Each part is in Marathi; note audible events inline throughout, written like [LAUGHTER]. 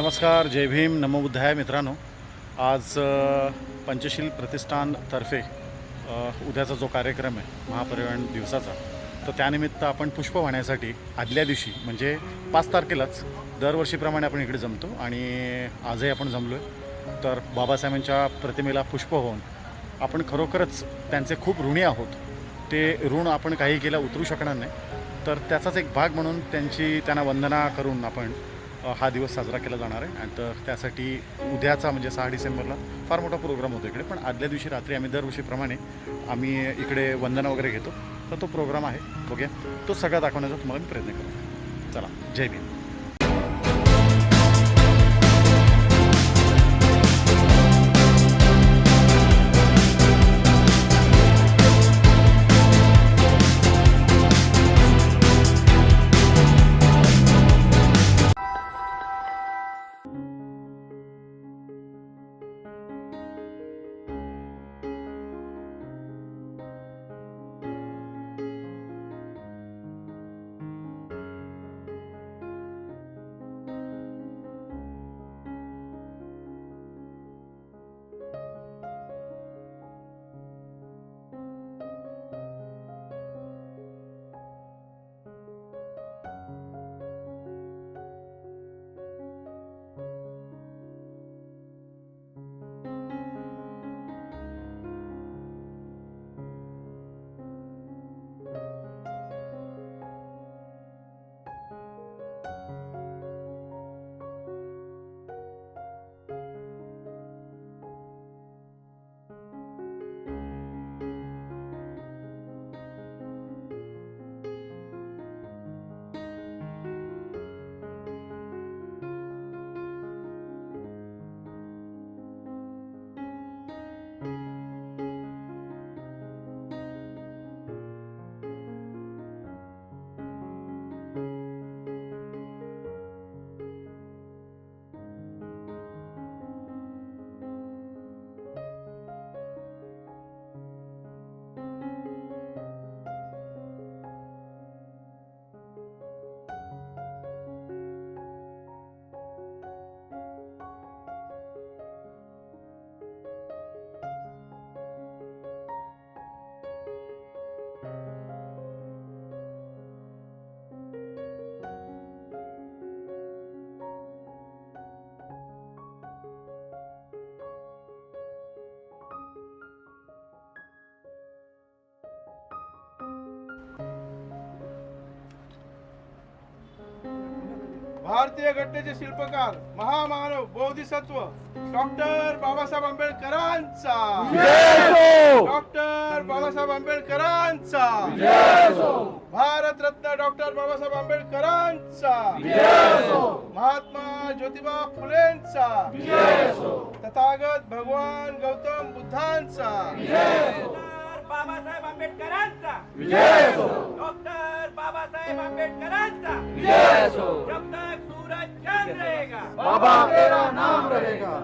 नमस्कार जय भीम. नमोबुद्धाय मित्रांनो. आज पंचशील प्रतिष्ठानतर्फे उद्याचा जो कार्यक्रम आहे महापरिवहन दिवसाचा तर त्यानिमित्त आपण पुष्प वाहण्यासाठी आदल्या दिवशी म्हणजे पाच तारखेलाच दरवर्षीप्रमाणे आपण इकडे जमतो आणि आजही आपण जमलो आहे तर बाबासाहेबांच्या प्रतिमेला पुष्प होऊन आपण खरोखरच त्यांचे खूप ऋणी आहोत. ते ऋण आपण काही केलं उतरू शकणार नाही. तर त्याचाच एक भाग म्हणून त्यांची त्यांना वंदना करून आपण हा दिवस साजरा केला जाणार आहे. आणि तर त्यासाठी उद्याचा म्हणजे सहा डिसेंबरला फार मोठा प्रोग्राम होतो इकडे. पण आदल्या दिवशी रात्री आम्ही दरवर्षीप्रमाणे आम्ही इकडे वंदना वगैरे घेतो. तर तो प्रोग्राम आहे. बघूया. तो सगळा दाखवण्याचा तुम्हाला मी प्रयत्न करतो. चला. जय भीम. भारतीय घटनेचे शिल्पकार महामानव बोधिसत्व डॉक्टर बाबासाहेब आंबेडकरांचा. डॉक्टर बाबासाहेब आंबेडकरांचा. भारतरत्न डॉक्टर बाबासाहेब आंबेडकरांचा. महात्मा ज्योतिबा फुलेंचा. तथागत भगवान गौतम बुद्धांचा. बाबासाहेब आंबेडकरांचा. डॉक्टर बाबासाहेब आंबेडकरांचा. जब तक सूरज चाँद रहेगा. बाबा तेरा नाम रहेगा.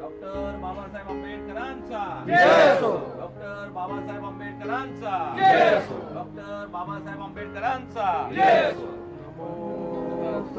डॉक्टर बाबासाहेब आंबेडकरांचा. डॉक्टर बाबासाहेब आंबेडकरांचा. डॉक्टर बाबासाहेब आंबेडकरांचा.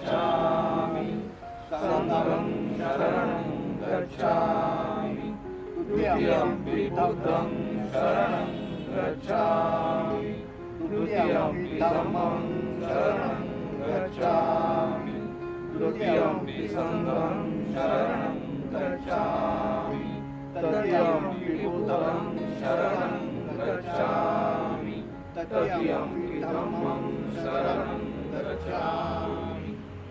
गच्छामि सङ्गं शरणं गच्छामि द्वितीयमपि बुद्धं शरणं गच्छामि द्वितीयमपि धर्मं शरणं गच्छामि द्वितीयमपि सङ्गं शरणं गच्छामि तृतीयमपि बुद्धं शरणं गच्छामि तृतीयमपि धर्मं शरणं गच्छामि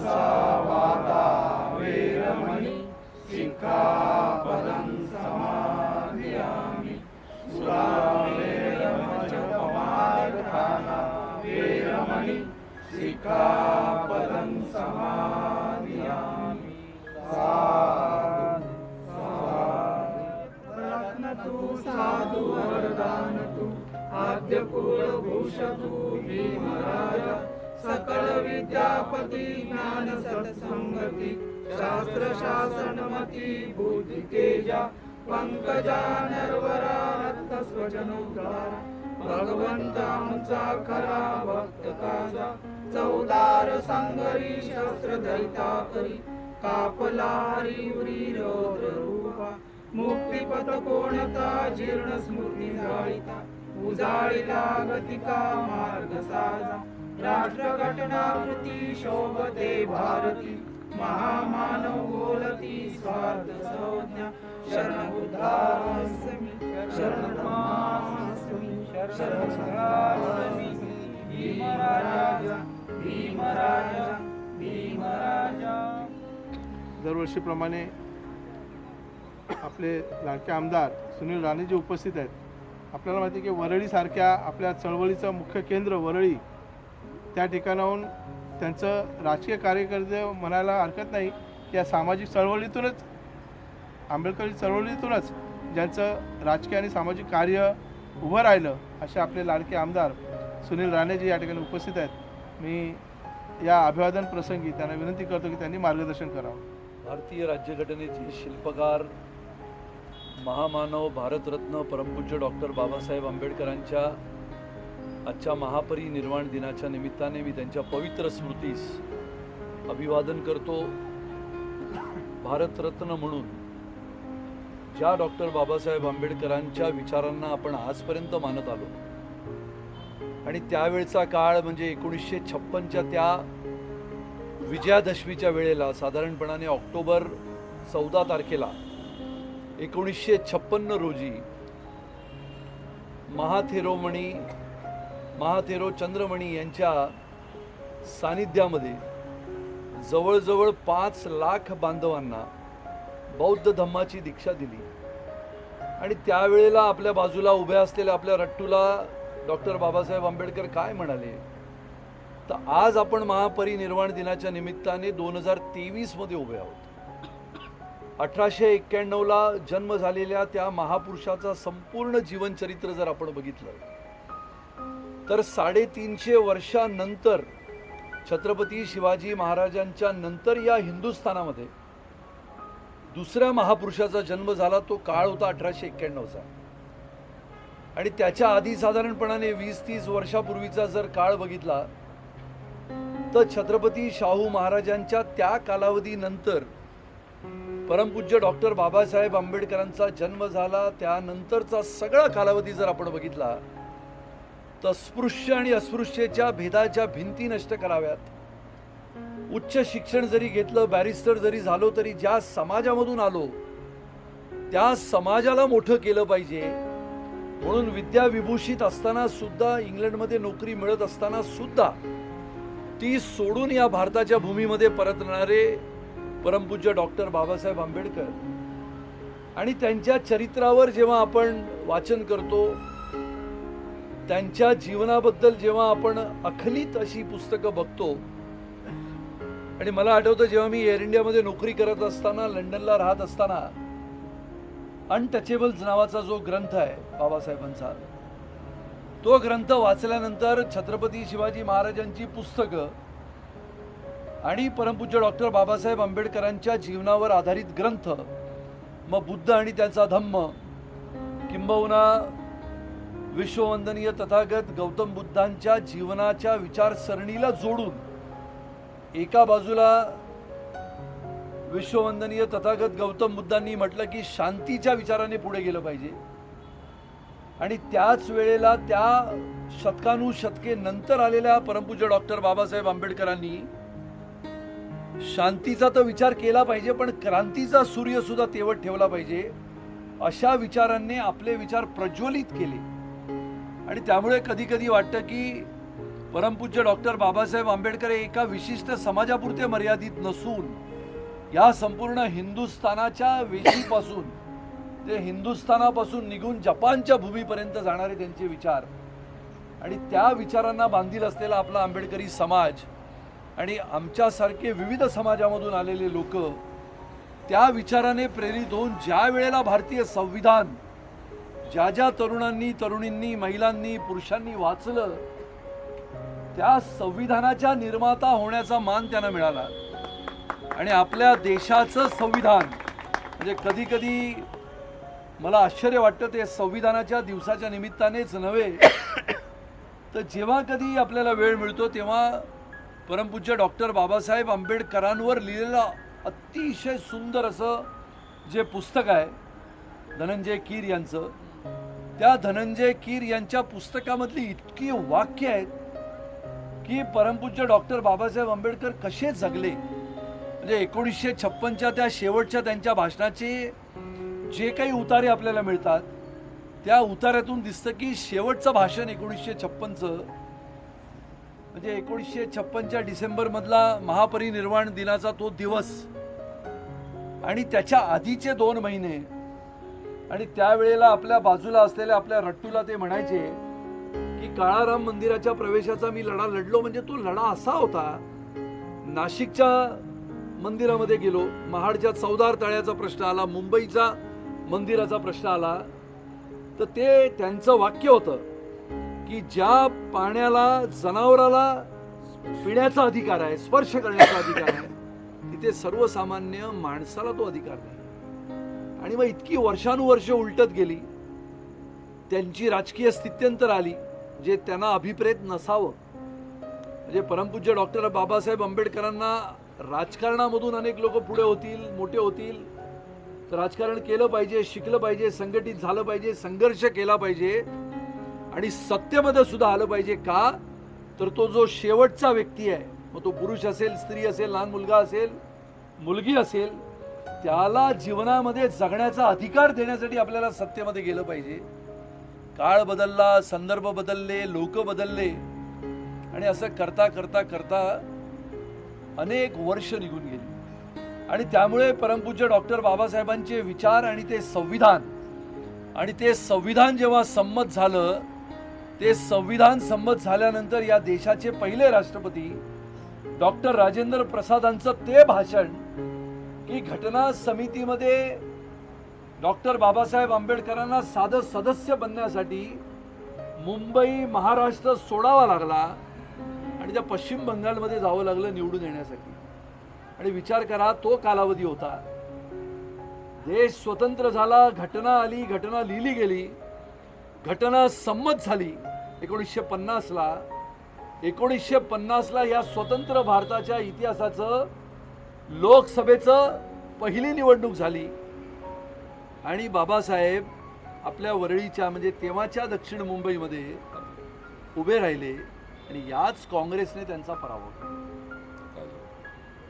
मुसावादा वेरमणि सिक्खापदं समाधियामि सुरामेरमजपमादधाना वेरमणि सिक्खापदं समाधियामि साधु रत्नतु साधु वरदानतु आद्य कुलभूषतु भीमराज सकल विद्यापती ज्ञान सत्संगती शास्त्र शासनमती बुद्धी तेजा पंकजा नरवरा रत्न स्वजनोद्धार भगवंतांचा खरा भक्त काजा चौदार संगरी शस्त्र दैता करी कापलारी उरी रूपा मुक्तिपथ कोणता जीर्ण स्मृती जाळीता उजाळीला गतिका मार्ग साजा राष्ट्रघटनाकृती शोभते भारती. महामानव बोलती स्वार्थ संज्ञा. शरण बुद्धास्मी शरण भीमराजा भीमराजा भीमराजा. दरवर्षीप्रमाणे आपले लाडके आमदार सुनील राणे जे उपस्थित आहेत. आपल्याला माहिती आहे की वरळीसारख्या आपल्या चळवळीचं मुख्य केंद्र वरळी त्या ठिकाणाहून त्यांचं राजकीय कार्यकर्ते म्हणायला हरकत नाही या सामाजिक चळवळीतूनच आंबेडकरी चळवळीतूनच ज्यांचं राजकीय आणि सामाजिक कार्य उभं राहिलं असे आपले लाडके आमदार सुनील राणेजी या ठिकाणी उपस्थित आहेत. मी या अभिवादन प्रसंगी त्यांना विनंती करतो की त्यांनी मार्गदर्शन करावं. भारतीय राज्यघटनेचे शिल्पकार महामानव भारतरत्न परमपूज्य डॉक्टर बाबासाहेब आंबेडकरांच्या आजच्या महापरिनिर्वाण दिनाच्या निमित्ताने मी त्यांच्या पवित्र स्मृतीस अभिवादन करतो. भारतरत्न म्हणून ज्या डॉक्टर बाबासाहेब आंबेडकरांच्या विचारांना आपण आजपर्यंत मानत आलो. आणि त्यावेळचा काळ म्हणजे एकोणीसशे छप्पनच्या त्या विजयादशमीच्या वेळेला साधारणपणाने ऑक्टोबर चौदा तारखेला एकोणीसशे छप्पन्न रोजी महाथेरोमणी महाथेरो चंद्रमणी यांच्या सानिध्यामध्ये जवळजवळ पाच लाख बांधवांना बौद्ध धम्माची दीक्षा दिली. आणि त्यावेळेला आपल्या बाजूला उभ्या असलेल्या आपल्या रट्टूला डॉक्टर बाबासाहेब आंबेडकर काय म्हणाले? तर आज आपण महापरिनिर्वाण दिनाच्या निमित्ताने दोन हजार तेवीसमध्ये उभे आहोत. अठराशे एक्क्याण्णवला जन्म झालेल्या त्या महापुरुषाचा संपूर्ण जीवनचरित्र जर आपण बघितलं तर साडेतीनशे वर्षानंतर छत्रपती शिवाजी महाराजांच्या नंतर या हिंदुस्थानामध्ये दुसऱ्या महापुरुषाचा जन्म झाला तो काळ होता अठराशे एक्क्याण्णवचा. आणि त्याच्या आधी साधारणपणाने वीस तीस वर्षापूर्वीचा जर काळ बघितला तर छत्रपती शाहू महाराजांच्या त्या कालावधीनंतर परमपूज्य डॉक्टर बाबासाहेब आंबेडकरांचा जन्म झाला त्यानंतरचा सगळा कालावधी जर आपण बघितला तर स्पृश्य आणि अस्पृश्यच्या भेदाच्या भिंती नष्ट कराव्यात. उच्च शिक्षण जरी घेतलं बॅरिस्टर जरी झालो तरी ज्या समाजामधून आलो त्या समाजाला मोठं केलं पाहिजे. म्हणून विद्याविभूषित असताना सुद्धा इंग्लंडमध्ये नोकरी मिळत असताना सुद्धा ती सोडून या भारताच्या भूमीमध्ये परतणारे परमपूज्य डॉक्टर बाबासाहेब आंबेडकर. आणि त्यांच्या चरित्रावर जेव्हा आपण वाचन करतो त्यांच्या जीवनाबद्दल जेव्हा आपण अखलित अशी पुस्तकं बघतो आणि मला आठवतं जेव्हा मी एअर इंडियामध्ये नोकरी करत असताना लंडनला राहत असताना अनटचेबल्स नावाचा जो ग्रंथ आहे बाबासाहेबांचा तो ग्रंथ वाचल्यानंतर छत्रपती शिवाजी महाराजांची पुस्तकं आणि परमपूज्य डॉक्टर बाबासाहेब आंबेडकरांच्या जीवनावर आधारित ग्रंथ मग बुद्ध आणि त्याचा धम्म किंबहुना विश्ववंदनीय तथागत गौतम बुद्धांच्या जीवनाच्या विचारसरणीला जोडून एका बाजूला विश्ववंदनीय तथागत गौतम बुद्धांनी म्हटलं की शांतीच्या विचाराने पुढे गेलं पाहिजे. आणि त्याच वेळेला त्या शतकानुशतके नंतर आलेल्या परमपूज्य डॉक्टर बाबासाहेब आंबेडकरांनी शांतीचा तर विचार केला पाहिजे पण क्रांतीचा सूर्य सुद्धा तेवट ठेवला पाहिजे अशा विचारांनी आपले विचार प्रज्वलित केले. आणि त्यामुळे कधी कधी वाटतं की परमपूज्य डॉक्टर बाबासाहेब आंबेडकर हे एका विशिष्ट समाजापुरते मर्यादित नसून या संपूर्ण हिंदुस्थानाच्या वेशीपासून ते हिंदुस्थानापासून निघून जपानच्या भूमीपर्यंत जाणारे त्यांचे विचार. आणि त्या विचारांना बांधील असलेला आपला आंबेडकरी समाज आणि आमच्यासारखे विविध समाजामधून आलेले लोक त्या विचाराने प्रेरित होऊन ज्या वेळेला भारतीय संविधान ज्या ज्या तरुणांनी तरुणींनी महिलांनी पुरुषांनी वाचलं त्या संविधानाच्या निर्माता होण्याचा मान त्यांना मिळाला. आणि आपल्या देशाचं संविधान म्हणजे कधी कधी मला आश्चर्य वाटतं ते संविधानाच्या दिवसाच्या निमित्तानेच नव्हे. तर जेव्हा कधी आपल्याला वेळ मिळतो तेव्हा परमपूज्य डॉक्टर बाबासाहेब आंबेडकरांवर लिहिलेलं अतिशय सुंदर असं जे पुस्तक आहे धनंजय कीर यांचं त्या धनंजय कीर यांच्या पुस्तकामधली इतकी वाक्य आहेत की परमपूज्य डॉक्टर बाबासाहेब आंबेडकर कसे जगले. म्हणजे एकोणीसशे छप्पनच्या त्या शेवटच्या त्यांच्या भाषणाचे जे काही उतारे आपल्याला मिळतात त्या उतार्यातून दिसतं की शेवटचं भाषण एकोणीसशे छप्पनचं म्हणजे एकोणीसशे छप्पनच्या डिसेंबरमधला महापरिनिर्वाण दिनाचा तो दिवस. आणि त्याच्या आधीचे दोन महिने आणि त्यावेळेला आपल्या बाजूला असलेल्या आपल्या रट्टूला ते म्हणायचे की काळाराम मंदिराच्या प्रवेशाचा मी लढा लढलो म्हणजे तो लढा असा होता. नाशिकच्या मंदिरामध्ये गेलो. महाडच्या चौदार तळ्याचा प्रश्न आला. मुंबईचा मंदिराचा प्रश्न आला. तर ते त्यांचं वाक्य होतं की ज्या पाण्याला जनावराला पिण्याचा अधिकार आहे स्पर्श करण्याचा अधिकार आहे तिथे सर्वसामान्य माणसाला तो अधिकार नाही. आणि मग इतकी वर्षानुवर्ष उलटत गेली त्यांची राजकीय स्थित्यंतर आली जे त्यांना अभिप्रेत नसावं. म्हणजे परमपूज्य डॉक्टर बाबासाहेब आंबेडकरांना राजकारणामधून अनेक लोक पुढे होतील मोठे होतील. तर राजकारण केलं पाहिजे शिकलं पाहिजे संघटित झालं पाहिजे संघर्ष केला पाहिजे. आणि सत्तेमध्ये सुद्धा आलं पाहिजे का? तर तो जो शेवटचा व्यक्ती आहे मग तो पुरुष असेल स्त्री असेल लहान मुलगा असेल मुलगी असेल त्याला जीवनामध्ये जगण्याचा अधिकार देण्यासाठी आपल्याला सत्तेमध्ये गेलं पाहिजे. काळ बदलला संदर्भ बदलले लोक बदलले. आणि असं करता करता करता अनेक वर्ष निघून गेली. आणि त्यामुळे परमपूज्य डॉक्टर बाबासाहेबांचे विचार आणि ते संविधान आणि ते संविधान जेव्हा संमत झालं ते संविधान संमत झाल्यानंतर या देशाचे पहिले राष्ट्रपती डॉक्टर राजेंद्र प्रसादांचं ते भाषण की घटना समितीमध्ये डॉक्टर बाबासाहेब आंबेडकरांना साधं सदस्य बनण्यासाठी मुंबई महाराष्ट्र सोडावा लागला आणि त्या पश्चिम बंगालमध्ये जावं लागलं निवडून येण्यासाठी. आणि विचार करा तो कालावधी होता. देश स्वतंत्र झाला घटना आली घटना लिहिली गेली. घटना संमत झाली एकोणीसशे पन्नासला. एकोणीसशे पन्नासला या स्वतंत्र भारताच्या इतिहासाचं लोकसभेचं पहिली निवडणूक झाली. आणि बाबासाहेब आपल्या वरळीच्या म्हणजे तेव्हाच्या दक्षिण मुंबईमध्ये उभे राहिले आणि याच काँग्रेसने त्यांचा पराभव केला.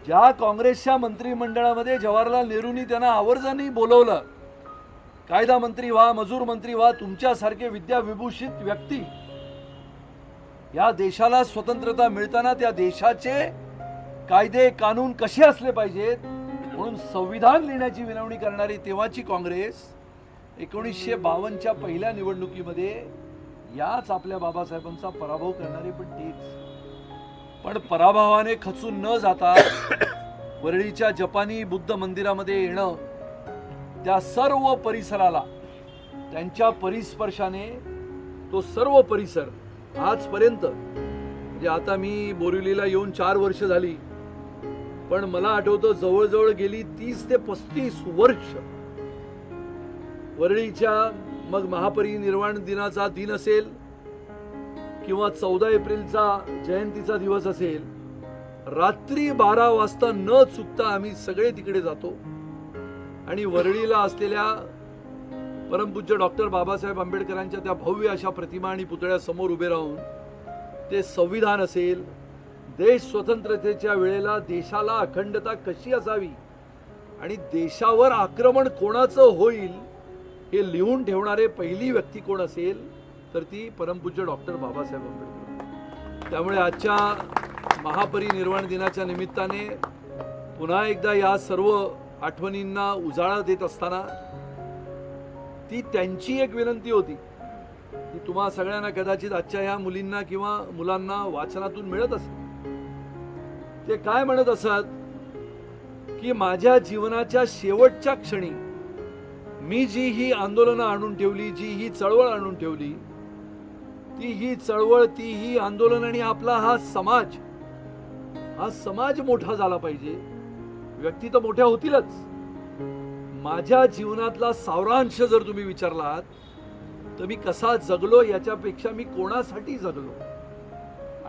ज्या काँग्रेसच्या मंत्रिमंडळामध्ये जवाहरलाल नेहरूंनी त्यांना आवर्जाने बोलवलं कायदा मंत्री व्हा मजूर मंत्री व्हा तुमच्यासारखे विद्याविभूषित व्यक्ती या देशाला स्वतंत्रता मिळताना त्या देशाचे कायदे कानून कसे असले पाहिजेत? म्हणून संविधान लिहिण्याची विनवणी करणारी तेव्हाची काँग्रेस एकोणीसशे बावन्नच्या पहिल्या निवडणुकीमध्ये याच आपल्या बाबासाहेबांचा पराभव करणारी पण तीच. पण पराभवाने खचून न जाता [COUGHS] वरळीच्या जपानी बुद्ध मंदिरामध्ये येणं त्या सर्व परिसराला त्यांच्या परिस्पर्शाने तो सर्व परिसर आजपर्यंत म्हणजे आता मी बोरिवलीला येऊन चार वर्ष झाली पण मला आठवतं जवळजवळ गेली तीस ते पस्तीस वर्ष. वरळीच्या मग महापरिनिर्वाण दिनाचा दिन असेल किंवा चौदा एप्रिलचा जयंतीचा दिवस असेल रात्री बारा वाजता न चुकता आम्ही सगळे तिकडे जातो. आणि वरळीला असलेल्या परमपूज्य डॉक्टर बाबासाहेब आंबेडकरांच्या त्या भव्य अशा प्रतिमा आणि पुतळ्यासमोर उभे राहून ते संविधान असेल देश स्वतंत्रतेच्या वेळेला देशाला अखंडता कशी असावी आणि देशावर आक्रमण कोणाचं होईल हे लिहून ठेवणारे पहिली व्यक्ती कोण असेल तर ती परमपूज्य डॉक्टर बाबासाहेब आंबेडकर. त्यामुळे आजच्या महापरिनिर्वाण दिनाच्या निमित्ताने पुन्हा एकदा या सर्व आठवणींना उजाळा देत असताना ती त्यांची एक विनंती होती की तुम्हा सगळ्यांना कदाचित आजच्या ह्या मुलींना किंवा मुलांना वाचनातून मिळत असेल. ते काय म्हणत असत? की माझ्या जीवनाच्या शेवटच्या क्षणी मी जी ही आंदोलनं आणून ठेवली जी ही चळवळ आणून ठेवली ती ही चळवळ ती ही आंदोलन आणि आपला हा समाज हा समाज मोठा झाला पाहिजे. व्यक्ती तर मोठ्या होतीलच. माझ्या जीवनातला सावरांश जर तुम्ही विचारलात तर मी कसा जगलो याच्यापेक्षा मी कोणासाठी जगलो?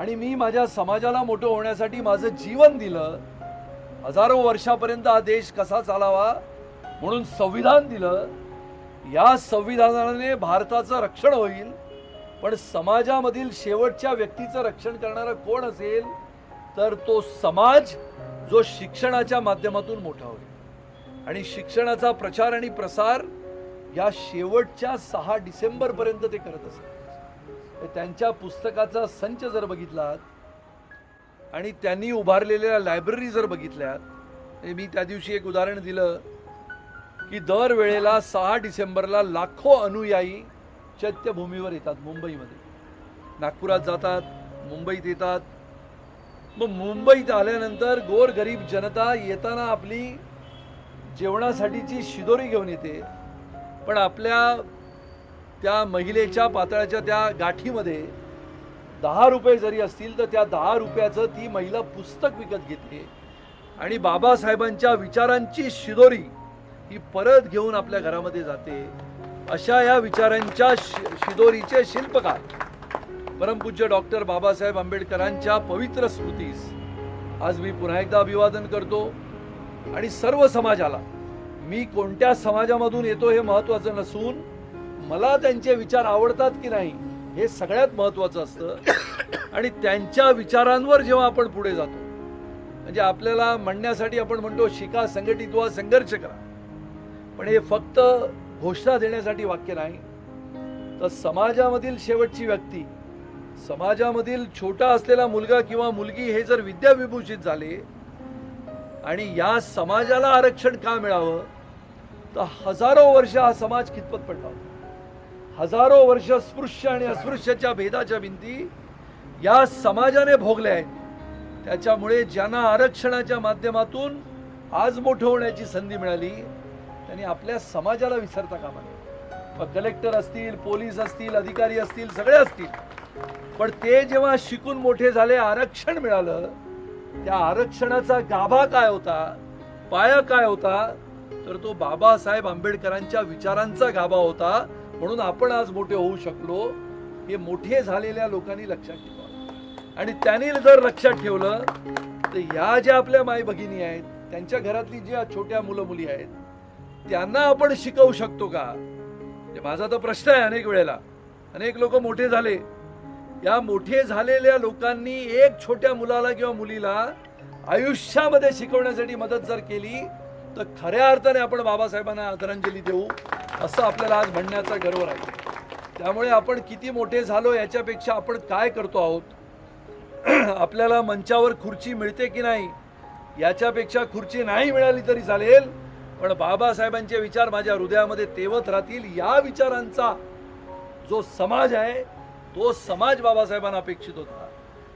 आणि मी माझ्या समाजाला मोठं होण्यासाठी माझं जीवन दिलं. हजारो वर्षापर्यंत हा देश कसा चालावा म्हणून संविधान दिलं. या संविधानाने भारताचं रक्षण होईल पण समाजामधील शेवटच्या व्यक्तीचं रक्षण करणारा कोण असेल तर तो समाज जो शिक्षणाच्या माध्यमातून मोठा होईल. आणि शिक्षणाचा प्रचार आणि प्रसार या शेवटच्या सहा डिसेंबरपर्यंत ते करत असतात त्यांच्या पुस्तकाचा संच जर बघितलात आणि त्यांनी उभारलेल्या लायब्ररी जर बघितल्यात हे मी त्या दिवशी एक उदाहरण दिलं की दर वेळेला सहा डिसेंबरला लाखो अनुयायी चैत्यभूमीवर येतात मुंबईमध्ये. नागपुरात जातात मुंबईत येतात. मग मुंबईत आल्यानंतर गोर गरीब जनता येताना आपली जेवणासाठीची शिदोरी घेऊन येते. पण आपल्या त्या महिलेच्या पातळाच्या त्या गाठीमध्ये दहा रुपये जरी असतील तर त्या दहा रुपयाचं ती महिला पुस्तक विकत घेते. आणि बाबासाहेबांच्या विचारांची शिदोरी ही परत घेऊन आपल्या घरामध्ये जाते. अशा या विचारांच्या शि शिदोरीचे शिल्पकार परमपूज्य डॉक्टर बाबासाहेब आंबेडकरांच्या पवित्र स्मृतीस आज मी पुन्हा एकदा अभिवादन करतो. आणि सर्व समाजाला मी कोणत्या समाजामधून येतो हे महत्वाचं नसून मला त्यांचे विचार आवडतात की नाही हे सगळ्यात महत्वाचं असतं. आणि त्यांच्या विचारांवर जेव्हा आपण पुढे जातो म्हणजे आपल्याला म्हणण्यासाठी आपण म्हणतो शिका संघटित व्हा संघर्ष करा. पण हे फक्त घोषणा देण्यासाठी वाक्य नाही. तर समाजामधील शेवटची व्यक्ती समाजामधील छोटा असलेला मुलगा किंवा मुलगी हे जर विद्याविभूषित झाले आणि या समाजाला आरक्षण का मिळावं तर हजारो वर्ष हा समाज कितपत पडला होता. हजारो वर्ष स्पृश्य आणि अस्पृश्याच्या भेदाच्या भिंती या समाजाने भोगल्या आहेत. त्याच्यामुळे ज्यांना आरक्षणाच्या माध्यमातून आज मोठं होण्याची संधी मिळाली त्यांनी आपल्या समाजाला विसरता कामा नये. मग कलेक्टर असतील पोलीस असतील अधिकारी असतील सगळे असतील. पण ते जेव्हा शिकून मोठे झाले आरक्षण मिळालं त्या आरक्षणाचा गाभा काय होता पाया काय होता तर तो बाबासाहेब आंबेडकरांच्या विचारांचा गाभा होता. म्हणून आपण आज मोठे होऊ शकलो हे मोठे झालेल्या लोकांनी लक्षात ठेवावं आणि त्यांनी जर लक्षात ठेवलं तर या ज्या आपल्या माई भगिनी आहेत त्यांच्या घरातली ज्या छोट्या मुलं मुली आहेत त्यांना आपण शिकवू शकतो का? म्हणजे माझा तर प्रश्न आहे अनेक वेळेला. अनेक लोक मोठे झाले. या मोठे झालेल्या लोकांनी एक छोट्या मुलाला किंवा मुलीला आयुष्यामध्ये शिकवण्यासाठी मदत जर केली तर खऱ्या अर्थाने आपण बाबासाहेबांना आदरांजली देऊ असं आपल्याला आज म्हणण्याचा गर्व राहील. त्यामुळे आपण किती मोठे झालो याच्यापेक्षा आपण काय करतो आहोत? [CLEARS THROAT] आपल्याला मंचावर खुर्ची मिळते की नाही? याच्यापेक्षा खुर्ची नाही मिळाली तरी चालेल पण बाबासाहेबांचे विचार माझ्या हृदयामध्ये तेवत राहतील. या विचारांचा जो समाज आहे तो समाज बाबासाहेबांना अपेक्षित होता.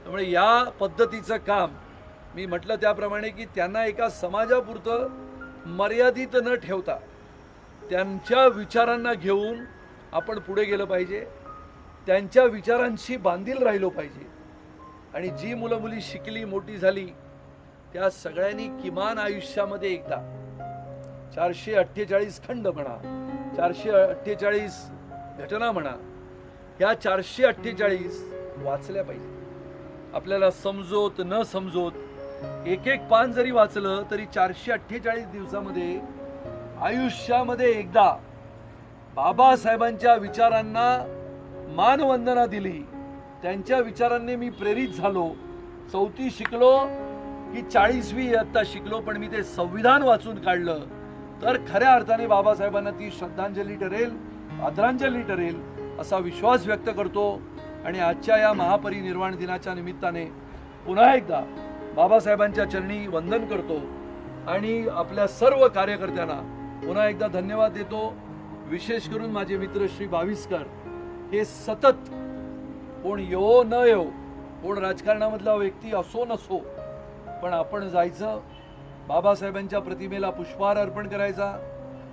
त्यामुळे या पद्धतीचं काम मी म्हटलं त्याप्रमाणे की त्यांना एका समाजापुरतं मर्यादित न ठेवता त्यांच्या विचारांना घेऊन आपण पुढे गेलं पाहिजे. त्यांच्या विचारांशी बांधील राहिलो पाहिजे. आणि जी मुलं मुली शिकली मोठी झाली त्या सगळ्यांनी किमान आयुष्यामध्ये एकदा चारशे अठ्ठेचाळीस खंड म्हणा चारशे अठ्ठेचाळीस घटना म्हणा ह्या चारशे अठ्ठेचाळीस वाचल्या पाहिजे. आपल्याला समजोत न समजोत एक एक पान जरी वाचलं तरी चारशे अठ्ठेचाळीस दिवसामध्ये आयुष्यामध्ये एकदा बाबासाहेबांच्या विचारांना मानवंदना दिली. त्यांच्या विचारांनी मी प्रेरित झालो. चौथी शिकलो की चाळीसवी इयत्ता शिकलो पण मी ते संविधान वाचून काढलं. तर खऱ्या अर्थाने बाबासाहेबांना ती श्रद्धांजली ठरेल आदरांजली ठरेल असा विश्वास व्यक्त करतो. आणि आजच्या या महापरिनिर्वाण दिनाच्या निमित्ताने पुन्हा एकदा बाबासाहेबांच्या चरणी वंदन करतो आणि आपल्या सर्व कार्यकर्त्यांना पुन्हा एकदा धन्यवाद देतो. विशेष करून माझे मित्र श्री बावीसकर हे सतत कोण येवो न येवो कोण राजकारणामधला व्यक्ती असो नसो पण आपण जायचं बाबासाहेबांच्या प्रतिमेला पुष्पहार अर्पण करायचा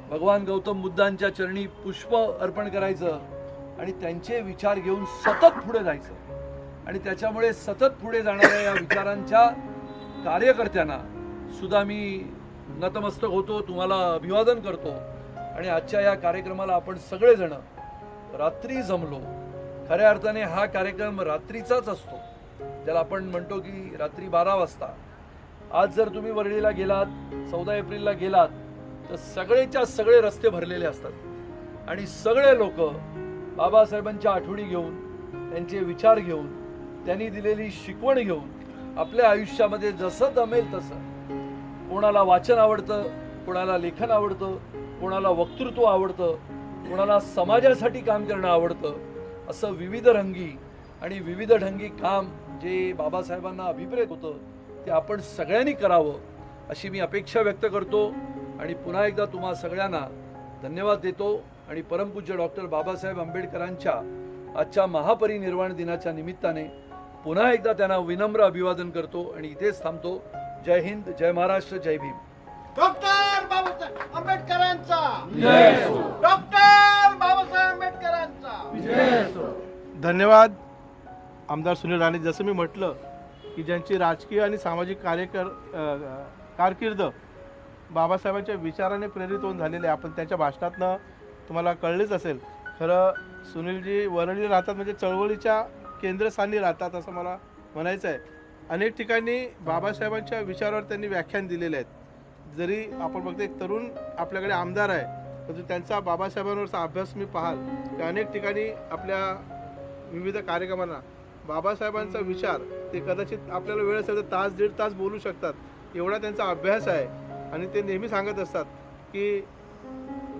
भगवान गौतम बुद्धांच्या चरणी पुष्प अर्पण करायचं आणि त्यांचे विचार घेऊन सतत पुढे जायचं. आणि त्याच्यामुळे सतत पुढे जाणाऱ्या या विचारांच्या कार्यकर्त्यांना. सुद्धा मी नतमस्तक होतो तुम्हाला अभिवादन करतो. आणि आजच्या या कार्यक्रमाला आपण सगळेजण रात्री जमलो. खऱ्या अर्थाने हा कार्यक्रम रात्रीचाच असतो. ज्याला आपण म्हणतो की रात्री बारा वाजता. आज जर तुम्ही वरळीला गेलात चौदा एप्रिलला गेलात तर सगळेच्या सगळे रस्ते भरलेले असतात. आणि सगळे लोक बाबासाहेबांच्या आठवणी घेऊन त्यांचे विचार घेऊन त्यांनी दिलेली शिकवण घेऊन आपल्या आयुष्यामध्ये जसं जमेल तसं. कोणाला वाचन आवडतं कोणाला लेखन आवडतं कोणाला वक्तृत्व आवडतं कोणाला समाजासाठी काम करणं आवडतं असं विविध रंगी आणि विविध ढंगी काम जे बाबासाहेबांना अभिप्रेत होतं ते आपण सगळ्यांनी करावं अशी मी अपेक्षा व्यक्त करतो. आणि पुन्हा एकदा तुम्हा सगळ्यांना धन्यवाद देतो आणि परमपूज्य डॉक्टर बाबासाहेब आंबेडकरांच्या आजच्या महापरिनिर्वाण दिनाच्या निमित्ताने पुन्हा एकदा त्यांना विनम्र अभिवादन करतो आणि इथेच थांबतो. जय हिंद जय महाराष्ट्र जय भीम. डॉक्टर बाबासाहेब आंबेडकरांचा. डॉक्टर बाबासाहेब आंबेडकरांचा. धन्यवाद आमदार सुनील राणे. जसं मी म्हटलं की ज्यांची राजकीय आणि सामाजिक कार्यकर कारकीर्द बाबासाहेबांच्या विचाराने प्रेरित होऊन झालेले आहे. आपण त्यांच्या भाषणातनं तुम्हाला कळलेच असेल. खरं सुनीलजी वरळी राहतात म्हणजे चळवळीच्या केंद्रस्थानी राहतात असं मला म्हणायचं आहे. अनेक ठिकाणी बाबासाहेबांच्या विचारावर त्यांनी व्याख्यान दिलेले आहेत. जरी आपण बघतो एक तरुण आपल्याकडे आमदार आहे परंतु त्यांचा बाबासाहेबांवरचा अभ्यास मी पाहाल की अनेक ठिकाणी आपल्या विविध कार्यक्रमांना बाबासाहेबांचा विचार ते कदाचित आपल्याला वेळ असेल तर तास दीड तास बोलू शकतात. एवढा त्यांचा अभ्यास आहे आणि ते नेहमी सांगत असतात की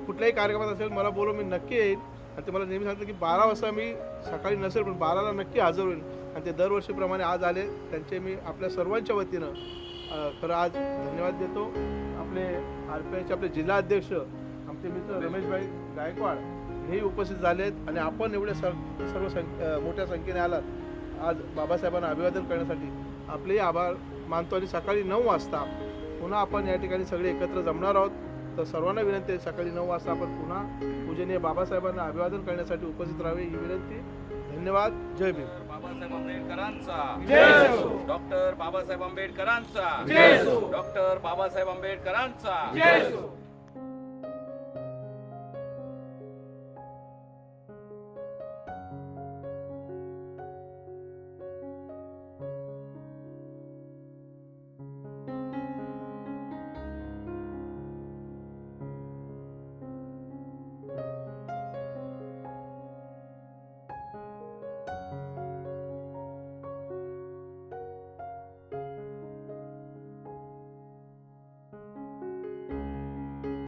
कुठल्याही कार्यक्रमात असेल मला बोलू मी नक्की येईल आणि ते मला नेहमी सांगतात की बारा वाजता मी सकाळी नसेल पण बाराला नक्की हजर होईल आणि ते दरवर्षीप्रमाणे आज आले त्यांचे मी आपल्या सर्वांच्या वतीनं खरं आज धन्यवाद देतो. आपले आर पी आयचे आपले जिल्हा अध्यक्ष आमचे मित्र रमेशभाई गायकवाड हे उपस्थित झालेत आणि आपण एवढ्या सर सर्व संख मोठ्या संख्येने आलात. आज बाबासाहेबांना अभिवादन करण्यासाठी आपलेही आभार मानतो. आणि सकाळी नऊ वाजता पुन्हा आपण या ठिकाणी सगळे एकत्र जमणार आहोत. तर सर्वांना विनंती आहे सकाळी नऊ वाजता आपण पुन्हा पूजनीय बाबासाहेबांना अभिवादन करण्यासाठी उपस्थित राहावे ही विनंती. धन्यवाद. जय भीम. बाबासाहेब आंबेडकरांचा. डॉक्टर बाबासाहेब आंबेडकरांचा. डॉक्टर बाबासाहेब आंबेडकरांचा.